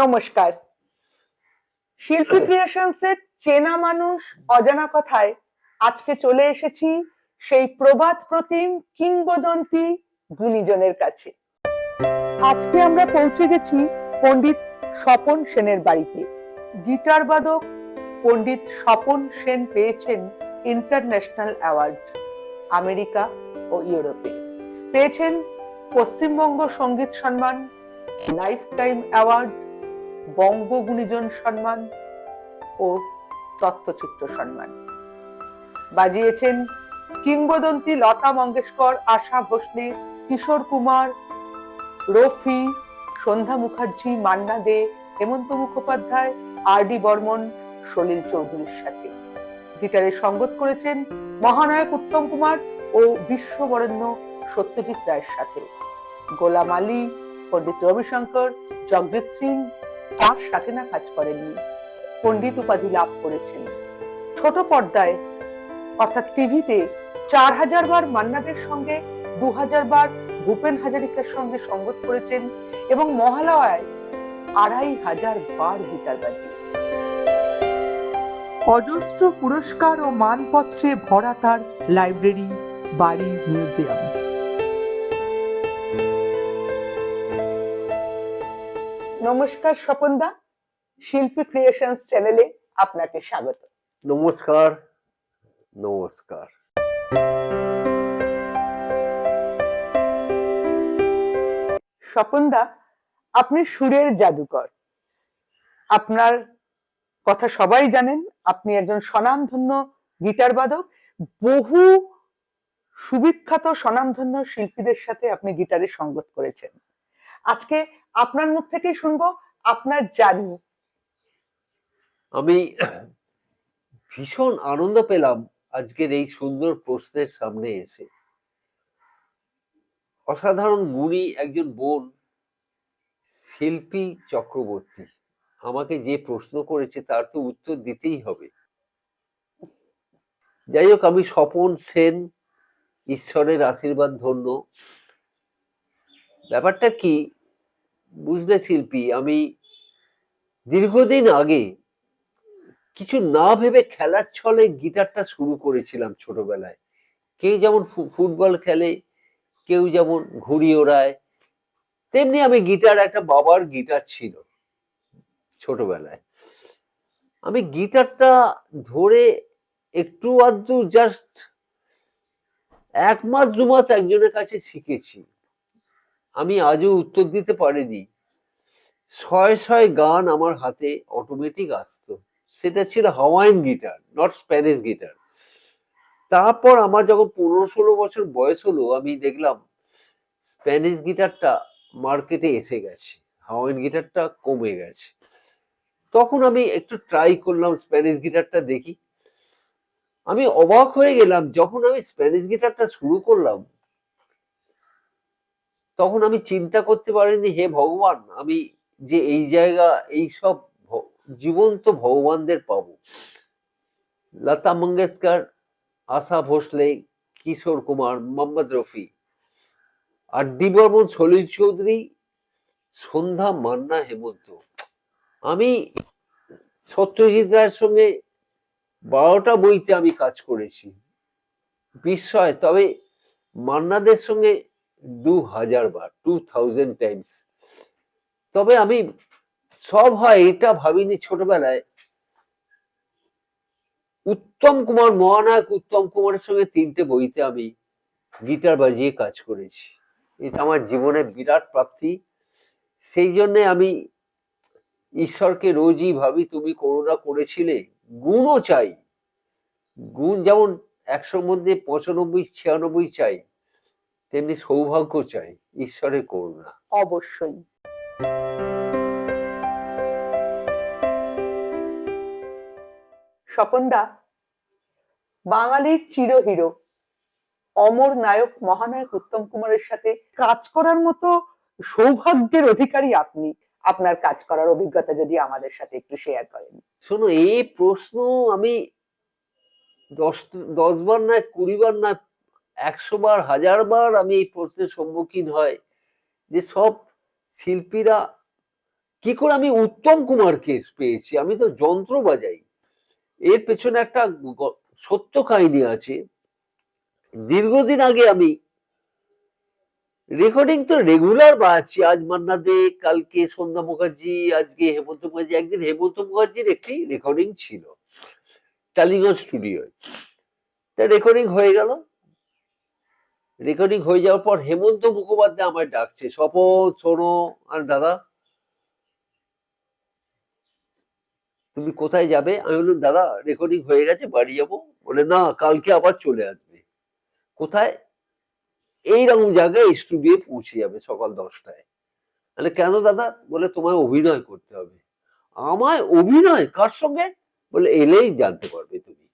নমস্কার। শিল্পী ক্রিয়েশনসের চেনা মানুষ অজানা কথায় আজকে চলে এসেছি সেই প্রবাদ প্রতিম কিংবদন্তি গুণীজনের কাছে। আজকে আমরা পৌঁছে গেছি পণ্ডিত স্বপন সেনের বাড়িতে। গিটার বাদক পণ্ডিত স্বপন সেন পেয়েছেন ইন্টারন্যাশনাল অ্যাওয়ার্ড আমেরিকা ও ইউরোপে। পেয়েছেন পশ্চিমবঙ্গ সংগীত সম্মান লাইফ টাইম অ্যাওয়ার্ড বঙ্গ গুণীজন সম্মান ও তত্ত্বচিত্র সম্মান। বাজিয়েছেন কিংবদন্তি লতা মঙ্গেশকর, আশা ভোসলে, কিশোর কুমার, রফি, সন্ধ্যা মুখার্জি, মান্না দে, হেমন্ত মুখোপাধ্যায়, আর ডি বর্মন, সলিল চৌধুরীর সাথে। গিটারে সঙ্গত করেছেন মহানায়ক উত্তম কুমার ও বিশ্ববরেণ্য সত্যজিৎ রায়ের সাথে গোলাম আলী, পণ্ডিত রবিশঙ্কর, জগজিৎ সিং তার সাথে না কাজ করেননি। পণ্ডিত উপাধি লাভ করেছেন। ছোট পর্দায় অর্থাৎ টিভিতে চার হাজার বার মান্নাদের সঙ্গে দু হাজার বার ভূপেন হাজারিকার সঙ্গে সঙ্গত করেছেন এবং মহালয়ায় আড়াই হাজার বার গিটার বাজিয়েছেন। অজস্র পুরস্কার ও মানপত্রে ভরা তার লাইব্রেরি বাড়ি মিউজিয়াম। নমস্কার স্বপনদা শিল্পী ক্রিয়েশনস চ্যানেলে আপনাকে স্বাগত। নমস্কার নমস্কার। স্বপনদা আপনি সুরের জাদুকর। আপনার কথা সবাই জানেন আপনি একজন স্বনামধন্য গিটার বাদক। বহু সুবিখ্যাত স্বনামধন্য শিল্পীদের সাথে আপনি গিটারে সঙ্গত করেছেন। আজকে আপনার মুখ থেকেই শুনব, আপনার জার্নি আমি ভীষণ আনন্দ পেলাম আজকের এই সুন্দর প্রশ্নের সামনে এসে। অসাধারণ গুণী একজন বোন, শিল্পী চক্রবর্তী, আমাকে যে প্রশ্ন করেছে তার তো উত্তর দিতেই হবে। যাই হোক, আমি স্বপন সেন, ঈশ্বরের আশীর্বাদ ধন্য। ব্যাপারটা কি বুঝলে শিল্পী, আমি দীর্ঘদিন আগে কিছু না ভেবে খেলার ছলে গিটারটা শুরু করেছিলাম ছোটবেলায়। কেউ যেমন ফুটবল খেলে, কেউ যেমন ঘুড়ি ওড়ায়, তেমনি আমি গিটার, একটা বাবার গিটার ছিল ছোটবেলায়। আমি গিটারটা ধরে একটু আধটু জাস্ট এক মাস, দু মাস একজনের কাছে শিখেছি। আমি আজও উত্তর দিতে পারিনি। ছয় ছয় গান আমার হাতে অটোমেটিক আসতো। সেটা ছিল Hawaiian guitar not Spanish guitar তারপর আমার যখন পনেরো ষোলো বছর বয়স হলো, আমি দেখলাম স্প্যানিশ গিটারটা মার্কেটে এসে গেছে। হাওয়াইন গিটারটা কমে গেছে। তখন আমি একটু ট্রাই করলাম স্প্যানিশ গিটারটা দেখি। আমি অবাক হয়ে গেলাম, যখন আমি স্প্যানিশ গিটারটা শুরু করলাম তখন আমি চিন্তা করতে পারিনি, হে ভগবান, আমি যে এই জায়গা, এই সব জীবন্ত ভগবানদের পাবো। লতা মঙ্গেশকর, আশা ভোসলে, কিশোর কুমার, মোহাম্মদ রফি, আর ডি বর্মন, সলিল চৌধুরী, সন্ধ্যা মান্না, হেমন্ত। আমি সত্যজিৎ রায়ের সঙ্গে বারোটা বইতে আমি কাজ করেছি। বিস্ময়, তবে মান্নাদের সঙ্গে দু হাজার বার টু থাউজেন্ড টাইমস তবে আমি সব হয় এটা ভাবিনি ছোটবেলায়। উত্তম কুমার, মহানায়ক উত্তম কুমারের সঙ্গে তিনটে বইতে আমি গিটার বাজিয়ে কাজ করেছি। এটা আমার জীবনের বিরাট প্রাপ্তি। সেই জন্যে আমি ঈশ্বরকে রোজই ভাবি, তুমি করুণা করেছিলে, গুণও চাই। গুণ যেমন একশোর মধ্যে পঁচানব্বই, ছিয়ানব্বই চাই। তেমনি সৌভাগ্য চাই ঈশ্বরের করুণা অবশ্যই। স্বপনদা বাঙালির চিরহিরো অমর নায়ক মহানায়ক উত্তম কুমারের সাথে কাজ করার মতো সৌভাগ্যের অধিকারী আপনি। আপনার কাজ করার অভিজ্ঞতা যদি আমাদের সাথে একটু শেয়ার করেন। শোনো এই প্রশ্ন আমি দশ দশ বার না কুড়ি বার না একশো বার হাজার বার আমি এই প্রশ্নের সম্মুখীন হয় যে সব শিল্পীরা কি করে আমি উত্তম কুমারকে পেয়েছি? আমি তো যন্ত্র বাজাই। এর পেছনে একটা সত্য কাহিনী আছে। দীর্ঘদিন আগে আমি রেকর্ডিং তো রেগুলার বাজছি। আজ মান্না দে, কালকে সন্ধ্যা মুখার্জি, আজকে হেমন্ত মুখার্জি। একদিন হেমন্ত মুখার্জির একটি রেকর্ডিং ছিল, টালিগঞ্জ স্টুডিও তা রেকর্ডিং হয়ে গেল। রেকর্ডিং হয়ে যাওয়ার পর হেমন্ত মুখোপাধ্যায় আমায় ডাকছে। শপথ শোনো আর দাদা। তুমি কোথায় যাবে? আমি বললাম, দাদা রেকর্ডিং হয়ে গেছে, বাড়ি যাব। বলে, না, কালকে আবার চলে আসবে। কোথায়? এইরকম জায়গায় স্টুডিও পৌঁছে যাবে সকাল দশটায়। মানে কেন দাদা? বলে, তোমায় অভিনয় করতে হবে। আমায় অভিনয়? কার সঙ্গে? বলে, এলেই জানতে পারবে তুমি।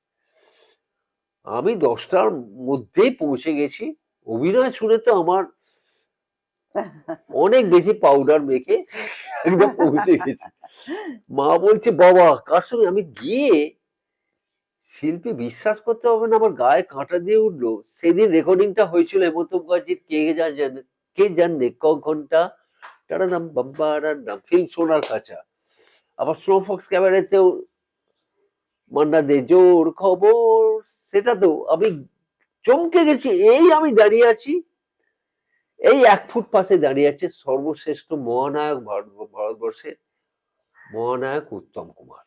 আমি দশটার মধ্যেই পৌঁছে গেছি। অভিনয় শুনে তো আমার অনেক বেশি পাউডার মেখে একদম পৌঁছে গেছি। মা বলছে, বাবা, কার সঙ্গে আমি গিয়ে শিল্পী বিশ্বাস করতে হবে না? আমার গায়ে কাঁটা দিয়ে উঠল। সেদিন রেকর্ডিংটা হয়েছিল হেমন্ত মুখার্জির কে জানে কে জানে, ক ঘণ্টা? তারা নাম বাম্পারার নাম ফিল্ম সোনার কাছা আবার স্নো ফক্স ক্যামেরাতেও মান্না দে, জোর খবর। সেটা তো আমি চমকে গেছি, এই আমি দাঁড়িয়ে আছি। এই এক ফুট পাশে দাঁড়িয়ে আছে সর্বশ্রেষ্ঠ মহানায়ক ভারত- ভারতবর্ষের মহানায়ক উত্তম কুমার।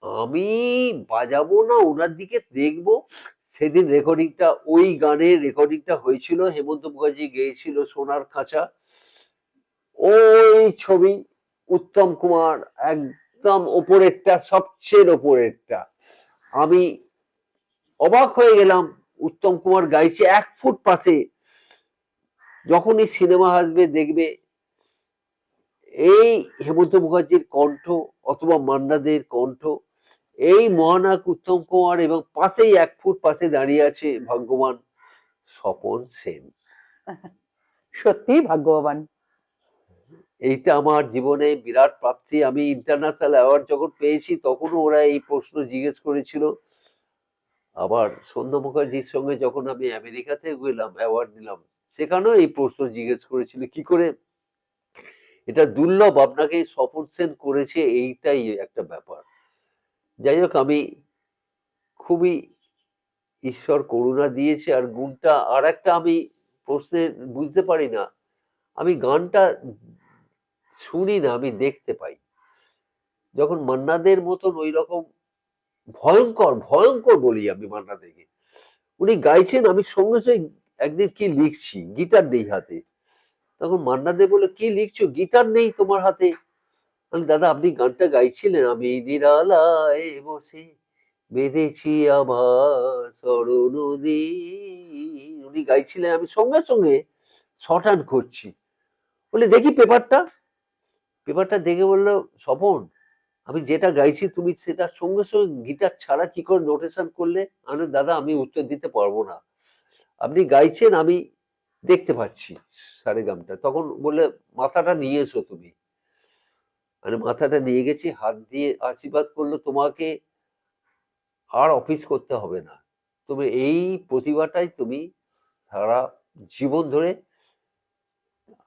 আমি বাজাবো না, ওনার দিকে দেখব। সেদিন রেকর্ডিংটা, ওই গানের রেকর্ডিংটা হয়েছিল, হেমন্ত মুখার্জি গেয়েছিল সোনার খাঁচা। ওই ছবি উত্তম কুমার একদম ওপরেরটা, সবচেয়ে ওপরেরটা। আমি অবাক হয়ে গেলাম উত্তম কুমার গাইছে এক ফুট পাশে। যখনই সিনেমা আসবে দেখবে এই হেমন্ত মুখার্জির কণ্ঠ অথবা মান্নাদের কণ্ঠ এই মহানায়ক উত্তম কুমার এবং পাশেই এক ফুট পাশে দাঁড়িয়ে আছে ভাগ্যবান স্বপন সেন। সত্যি ভাগ্যবান। এইটা আমার জীবনে বিরাট প্রাপ্তি। আমি ইন্টারন্যাশনাল অ্যাওয়ার্ড যখন পেয়েছি তখনও ওরা এই প্রশ্ন জিজ্ঞেস করেছিল আবার সন্ধ্যা মুখার্জির সঙ্গে যখন আমি আমেরিকাতে গেলাম অ্যাওয়ার্ড নিলাম সেখানেও এই প্রশ্ন জিজ্ঞেস করেছিল, কি করে? এটা দুর্লভ, আপনাকে স্বপন সেন করেছে এইটাই একটা ব্যাপার। যাই হোক, আমি খুবই ঈশ্বর করুণা দিয়েছে আর গুণটা, আর একটা আমি প্রশ্নের বুঝতে পারি না, আমি গানটা শুনি না, আমি দেখতে পাই। যখন মান্নাদের মতন ওই রকম ভয়ঙ্কর ভয়ঙ্কর বলি আমি মান্নাদেরকে উনি গাইছেন, আমি সঙ্গে সঙ্গে একদিন কি লিখছি, গিটার নেই হাতে। তখন মান্না দে বলে কি লিখছো? গিটার নেই তোমার হাতে? আমি, দাদা, আপনি গানটা গাইছিলেন, আমি নিরালায় বসে বেঁধেছি সরণদি উনি গাইছিলেন, আমি সঙ্গে সঙ্গে শর্ট করছি। বলে, দেখি পেপারটা। পেপারটা দেখে বলল, স্বপন আমি যেটা গাইছি তুমি সেটা সঙ্গে সঙ্গে গিটার ছাড়া কি করে নোটেশন করলে? আমি দাদা, আমি উত্তর দিতে পারব না। আপনি গাইছেন, আমি দেখতে পাচ্ছি সারে গামটা তখন বললে, মাথাটা নিয়ে এসো তুমি। মানে মাথাটা নিয়ে গেছি, হাত দিয়ে আশীর্বাদ করল তোমাকে আর অফিস করতে হবে না। তুমি এই প্রতিভাটাই তুমি সারা জীবন ধরে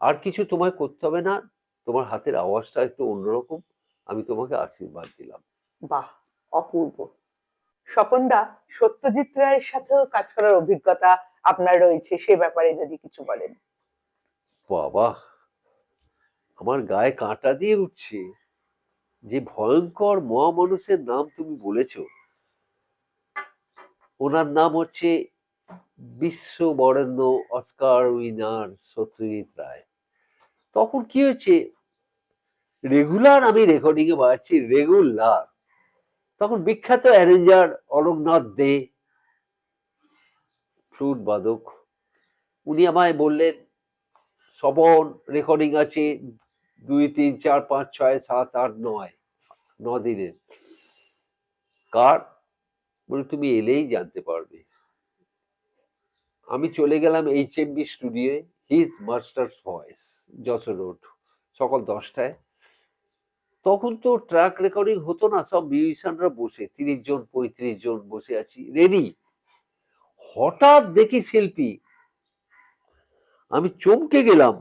আর কিছু তোমায় করতে হবে না। তোমার হাতের আওয়াজটা একটু অন্যরকম। আমি তোমাকে আশীর্বাদ দিলাম। বাহ অপূর্ব। স্বপনদা সত্যজিৎ রায়ের সাথেও কাজ করার অভিজ্ঞতা আপনার রয়েছে সে ব্যাপারে যদি কিছু বলেন। বাবা আমার গায়ে কাঁটা দিয়ে উঠছে। যে ভয়ঙ্কর মহামানুষের নাম তুমি বলেছ ওনার নাম হচ্ছে বিশ্ব বরেণ্য অস্কার উইনার সত্যজিৎ রায়। তখন কি হয়েছে? রেগুলার আমি রেকর্ডিং এ বাজাচ্ছি রেগুলার তখন বিখ্যাত অ্যারেঞ্জার অলোকনাথ দে ফ্লুট বাদক, উনি আমায় বললেন স্বপন রেকর্ডিং আছে দুই, তিন, চার, পাঁচ, ছয়, সাত, আট, নয়, ন দিনের। কার? বলে, তুমি এলেই জানতে পারবে। আমি চলে গেলাম H M B স্টুডিওয়ে his master's voice Jessore road, সকাল দশটায়। তখন তো ট্র্যাক রেকর্ডিং হতো না, সব মিউজিশিয়ানরা বসে, তিরিশ জন, পঁয়ত্রিশ জন বসে আছি রেডি হঠাৎ দেখি শিল্পী, আমি চমকে গেলাম।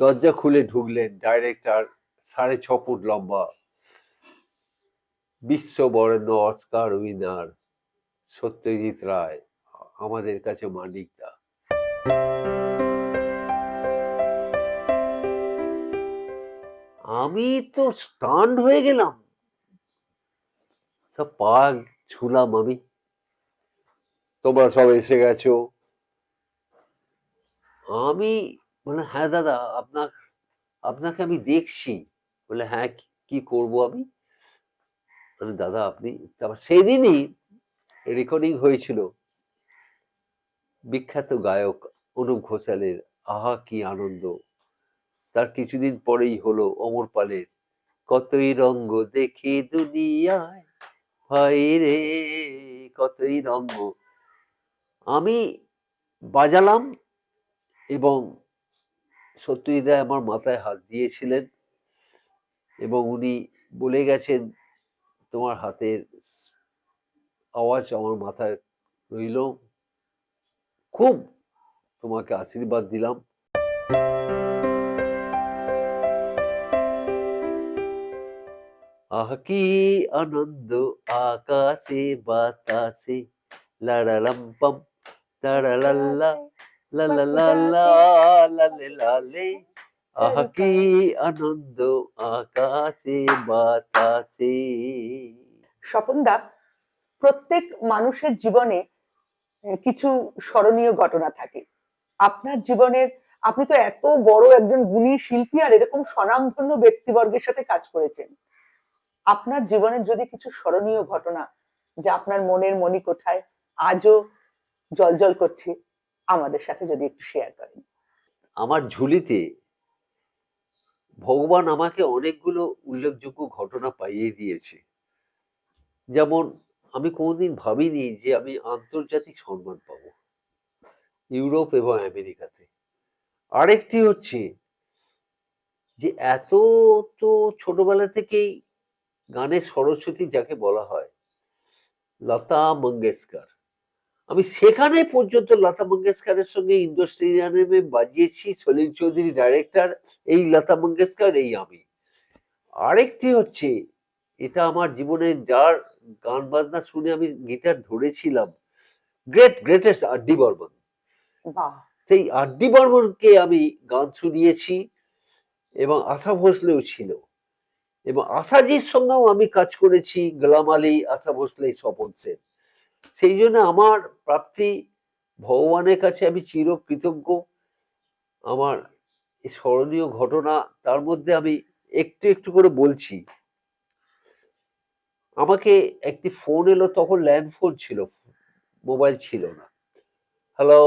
দরজা খুলে ঢুকলেন ডাইরেক্টর সাড়ে ছ ফুট লম্বা। বিশ্ববরেণ্য অস্কার উইনার, সত্যজিৎ রায়, আমাদের কাছে মানিকদা আমি তো স্টান্ড হয়ে গেলাম। সব পা ছুলাম আমি। তোমরা সব এসে গেছো। আমি বলে হ্যাঁ দাদা আপনার আপনাকে আমি দেখছি। বলে হ্যাঁ কি- করব আমি? বলে, দাদা, আপনি তারপর সেদিনই রেকর্ডিং হয়েছিল। বিখ্যাত গায়ক অনুপ ঘোষালের, আহা, কি আনন্দ। তার কিছুদিন পরেই হলো অমর পালের। কতই রঙ্গ দেখে দুনিয়ায় ভাই রে, কতই রঙ্গ। আমি বাজালাম এবং সত্যজিৎ রায় আমার মাথায় হাত দিয়েছিলেন এবং উনি বলে গেছেন, তোমার হাতের আওয়াজ আমার মাথায় রইল। খুব তোমাকে আশীর্বাদ দিলাম। আহ কি আনন্দ আকাশে বাতাসে লাড়ালাম পাম তাড়ালাল্লা লা লা লা লা লালে লালে আহ আনন্দ আকাশে বাতাসে স্বপনদা প্রত্যেক মানুষের জীবনে কিছু স্মরণীয় ঘটনা থাকে। আপনার জীবনের, আপনি তো এত বড় একজন গুণী শিল্পী আর এরকম স্বনামধন্য ব্যক্তিবর্গের সাথে কাজ করেছেন। আপনার জীবনের যদি কিছু স্মরণীয় ঘটনা যা আপনার মনের মণিকোঠায় আজও জলজল করছে, আমাদের সাথে যদি একটু শেয়ার করেন। আমার ঝুলিতে ভগবান আমাকে অনেকগুলো উল্লেখযোগ্য ঘটনা পাইয়ে দিয়েছে। যেমন, আমি কোনোদিন ভাবিনি যে আমি আন্তর্জাতিক সম্মান পাবো ইউরোপ এবং আমেরিকাতে। আরেকটি হচ্ছে যে এত তো ছোটবেলা থেকেই গানের সরস্বতী যাকে বলা হয় লতা মঙ্গেশকর। আমি সেখানে পর্যন্ত লতা মঙ্গেশকরের সঙ্গে ইন্ডাস্ট্রিয়ানে বাজিয়েছি সলিল চৌধুরী ডাইরেক্টর এই লতা মঙ্গেশকর এই আমি। আরেকটি হচ্ছে এটা আমার জীবনে যার গান বাজনা শুনে আমি গিটার ধরেছিলাম great greatest R D Burman সেই আর ডি বর্মনকে আমি গান শুনিয়েছি এবং আশা ভোসলেও ছিল। এবং আশাজির সঙ্গেও আমি কাজ করেছি, গোলাম আলী, আশা ভোসলে, স্বপন সেন। সেই জন্য আমার প্রাপ্তি, ভগবানের কাছে আমি চির কৃতজ্ঞ আমার স্মরণীয় ঘটনা, তার মধ্যে আমি একটু একটু করে বলছি। আমাকে একটি ফোন এলো, তখন ল্যান্ড ফোন ছিল, মোবাইল ছিল না। হ্যালো,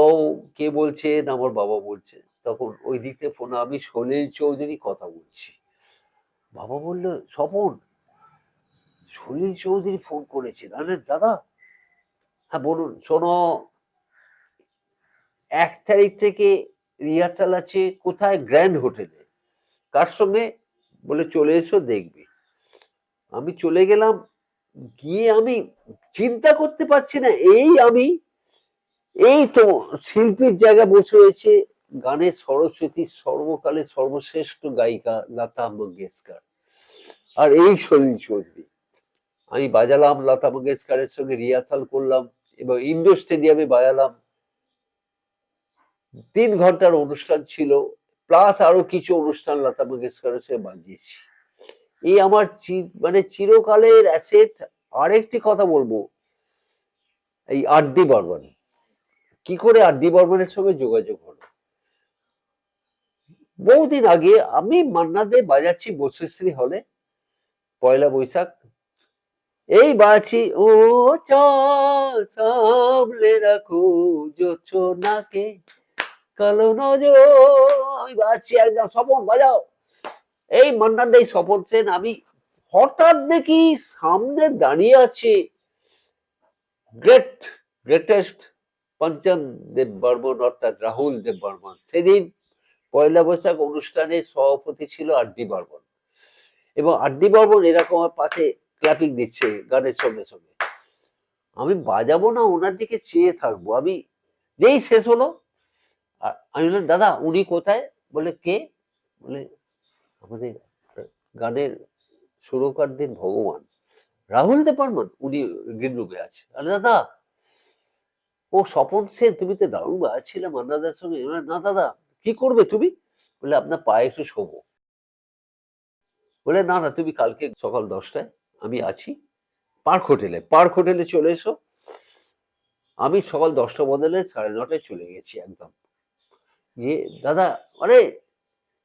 কে বলছেন? আমার বাবা বলছে তখন ওই দিক ফোন, আমি সলিল চৌধুরী কথা বলছি। বাবা বলল, স্বপন সলিল চৌধুরী ফোন করেছেন। আরে দাদা হ্যাঁ বলুন, শোনো, এক তারিখ থেকে রিহার্সাল আছে, কোথায়? গ্র্যান্ড হোটেলে। কার সঙ্গে? বলে, চলে এসো, দেখবে। আমি চলে গেলাম, গিয়ে আমি চিন্তা করতে পারছি না, এই আমি, এই তো শিল্পীর জায়গায় বসে রয়েছে গানের সরস্বতী সর্বকালের সর্বশ্রেষ্ঠ গায়িকা লতা মঙ্গেশকর। আর এই সলিল চৌধুরী, আমি বাজালাম লতা মঙ্গেশকরের সঙ্গে রিহার্সাল করলাম এবং ইন্ডোর স্টেডিয়ামে বাজালাম। তিন ঘণ্টার অনুষ্ঠান ছিল, প্লাস আরও কিছু অনুষ্ঠান লতা মঙ্গেশকরের সঙ্গে বাজিয়েছি। এই আমার মানে চিরকালের অ্যাসেট, আরেকটি কথা বলব, এই আর ডি বর্মন। কি করে আর ডি বর্মনের সঙ্গে যোগাযোগ হলো? বহুদিন আগে আমি মান্নাদে বাজাচ্ছি বসুশ্রী হলে, পয়লা বৈশাখ। এই বাছি, ও সামলে রাখো জোছনাকে কালো নজর, আমি বাজছি একদম স্বপন, বাজাও। এই মান্নান এই স্বপন সেন, আমি হঠাৎ দেখি সামনে দাঁড়িয়ে আছে গ্রেট, গ্রেটেস্ট পঞ্চম দেব বর্মন অর্থাৎ রাহুল দেব বর্মন সেদিন পয়লা বৈশাখ অনুষ্ঠানে সভাপতি ছিল আড্ডি বর্মন। এবং আড্ডি বর্মন এরকম পাশে ক্ল্যাপিং দিচ্ছে গানের সঙ্গে সঙ্গে। আমি বাজাবো না, ওনার দিকে চেয়ে থাকব। আমি যেই শেষ হলো আমি বললাম, দাদা, উনি কোথায়? বলে, কে? বলে, আমাদের গানের সুরকারদের ভগবান। রাহুল দে বর্মন উনি গ্রিন রুমে আছে আরে, দাদা, ও স্বপন সেন, তুমি তো দারুণ বাজছিলে মান্নাদার সঙ্গে। না, দাদা কি করবে তুমি? বলে, আপনার পায়ে একটু শোবো। বলে, না না, তুমি কালকে সকাল দশটায় আমি আছি। পার্ক হোটেলে পার্ক হোটেলে চলে এসো। আমি সকাল দশটা বদলে সাড়ে নটায় চলে গেছি একদম। গিয়ে, দাদা, আরে,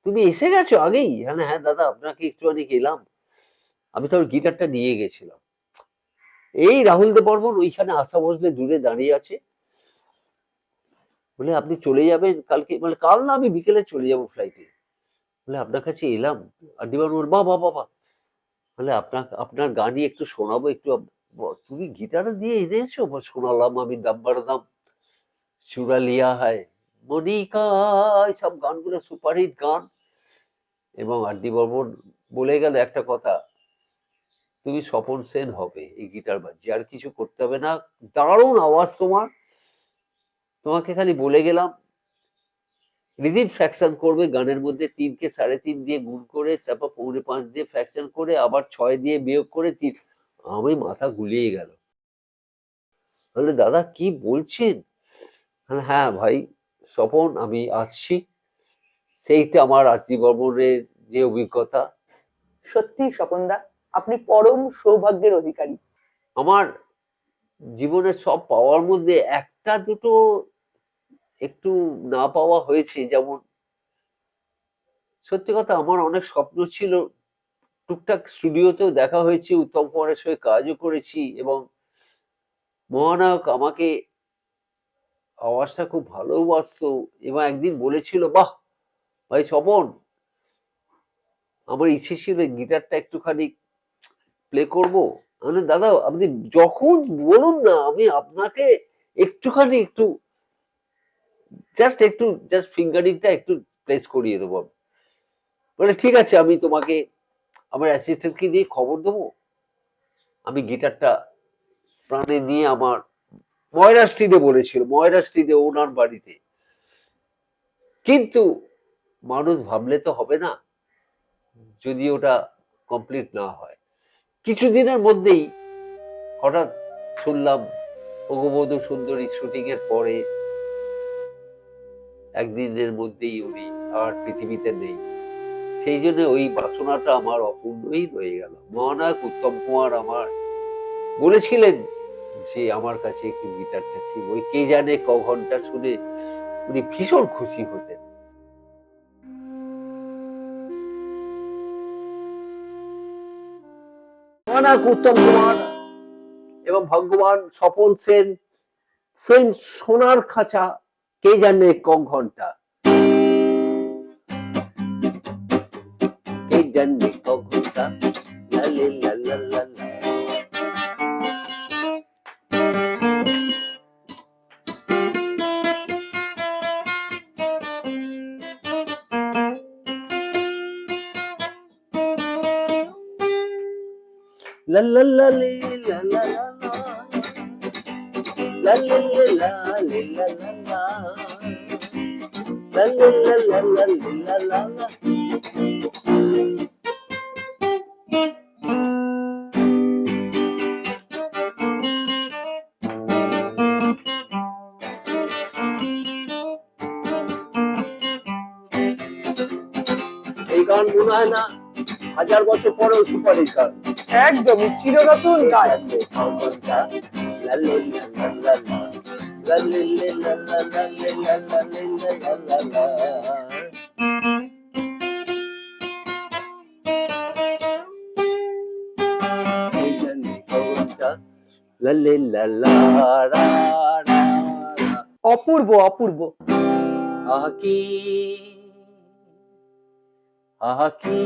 তুমি এসে গেছো আগেই? হ্যাঁ হ্যাঁ দাদা, আপনাকে একটুখানি গেলাম। আমি তো গিটারটা নিয়ে গেছিলাম। এই রাহুল দে বর্মন ওইখানে আশা বসলে দূরে দাঁড়িয়ে আছে। বলে, আপনি চলে যাবেন কালকে? বলে, কাল না, আমি বিকেলে চলে যাব ফ্লাইটে বলে, আপনার কাছে এলাম। আর ডিবার বল বাবা বাবা বলে আপনার আপনার গানই একটু শোনাবো, একটু তুমি গিটার দিয়ে এনেছো? শোনালাম আমি দাম্বার দাম চুরা লিয়া হয়, মনিকা সব গানগুলো সুপারহিট গান। এবং আরডি বর্মন বলে গেল একটা কথা, তুমি স্বপন সেন হবে এই গিটার বাজছে আর কিছু করতে হবে না। দারুণ আওয়াজ তোমার। তোমাকে খালি বলে গেলাম। রিদিম ফ্র্যাকশন করবে গানের মধ্যে তিনকে সাড়ে তিন দিয়ে গুণ করে তারপর পৌনে পাঁচ দিয়ে ফ্র্যাকশন করে আবার ছয় দিয়ে বিয়োগ করে তিন। আমি মাথা গুলিয়ে গেল। বলে দাদা কি বলছেন? হ্যাঁ ভাই স্বপন আমি আসছি। সেইটা আমার আত্মী বর্মনের যে অভিজ্ঞতা। সত্যি স্বপনদা আপনি পরম সৌভাগ্যের অধিকারী। আমার জীবনের সব পাওয়ার মধ্যে একটা দুটো একটু না পাওয়া হয়েছে, যেমন সত্যি কথা আমার অনেক স্বপ্ন ছিল। টুকটাক স্টুডিওতেও দেখা হয়েছে, উত্তম কুমারের সঙ্গে কাজও করেছি এবং মহানায়ক আমাকে আওয়াজটা খুব ভালোবাসতো এবং একদিন বলেছিল, বাহ, ভাই স্বপন, আমার ইচ্ছে ছিল গিটারটা একটুখানি প্লে করব। আমি দাদা, আপনি যখন বলুন না, আমি আপনাকে একটুখানি একটু জাস্ট একটু জাস্ট ফিঙ্গারিংটা একটু প্লেস করিয়ে দেবো বলে, ঠিক আছে, আমি তোমাকে, আমার অ্যাসিস্ট্যান্টকে দিয়ে খবর দেবো। আমি গিটারটা প্রাণে নিয়ে আমার ময়রা স্ট্রিটে বলেছিল, ময়রা স্ট্রিটে ওনার বাড়িতে। কিন্তু মানুষ ভাবলে তো হবে না, যদি ওটা কমপ্লিট না হয়। কিছুদিনের মধ্যেই হঠাৎ শুনলাম অগবধূ সুন্দরী শুটিং এর পরে একদিনের মধ্যেই উনি আর পৃথিবীতে নেই। সেই জন্য ওই বাসনাটা আমার অপূর্ণই রয়ে গেল। মহানায়ক উত্তম কুমার আমার বলেছিলেন যে, আমার কাছে একটু গিটারটা শিখ ওই কে জানে ক ঘণ্টা শুনে উনি ভীষণ খুশি হতেন। মহানায়ক উত্তম কুমার এবং ভগবান স্বপন সেন ফিল্ম সোনার খাঁচা, কে জানে ক ঘণ্টা? কে জানে ক ঘণ্টা? লালে লে লা। এই গান মনে হয় না হাজার বছর পরেও সুপারিশ গান একদমই চিরনতুন গান। অপূর্ব অপূর্ব। আহা কি আহা কি।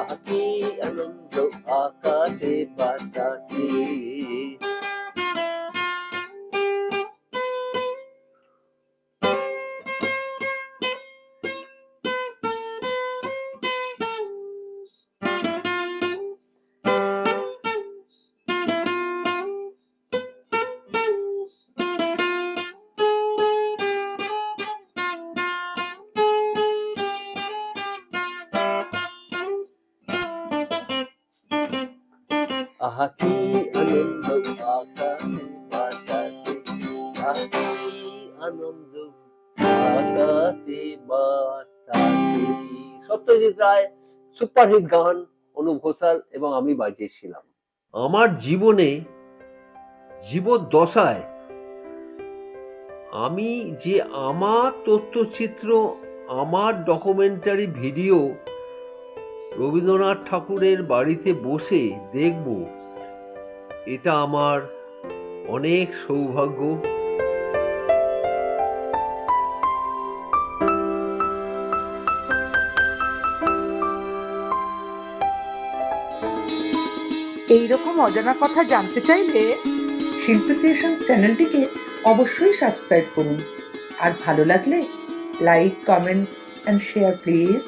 Aki anando akate batate. Ray, superhit গান, অনুপ ঘোষাল এবং আমি বাজিয়েছিলাম। আমার জীবনে জীবদ্দশায় আমি যে আমার তথ্যচিত্র, আমার ডকুমেন্টারি ভিডিও রবীন্দ্রনাথ ঠাকুরের বাড়িতে বসে দেখব, এটা আমার অনেক সৌভাগ্য। এইরকম অজানা কথা জানতে চাইলে শিল্প ক্রিয়েশনস চ্যানেলটিকে অবশ্যই সাবস্ক্রাইব করুন। আর ভালো লাগলে like, comments and share please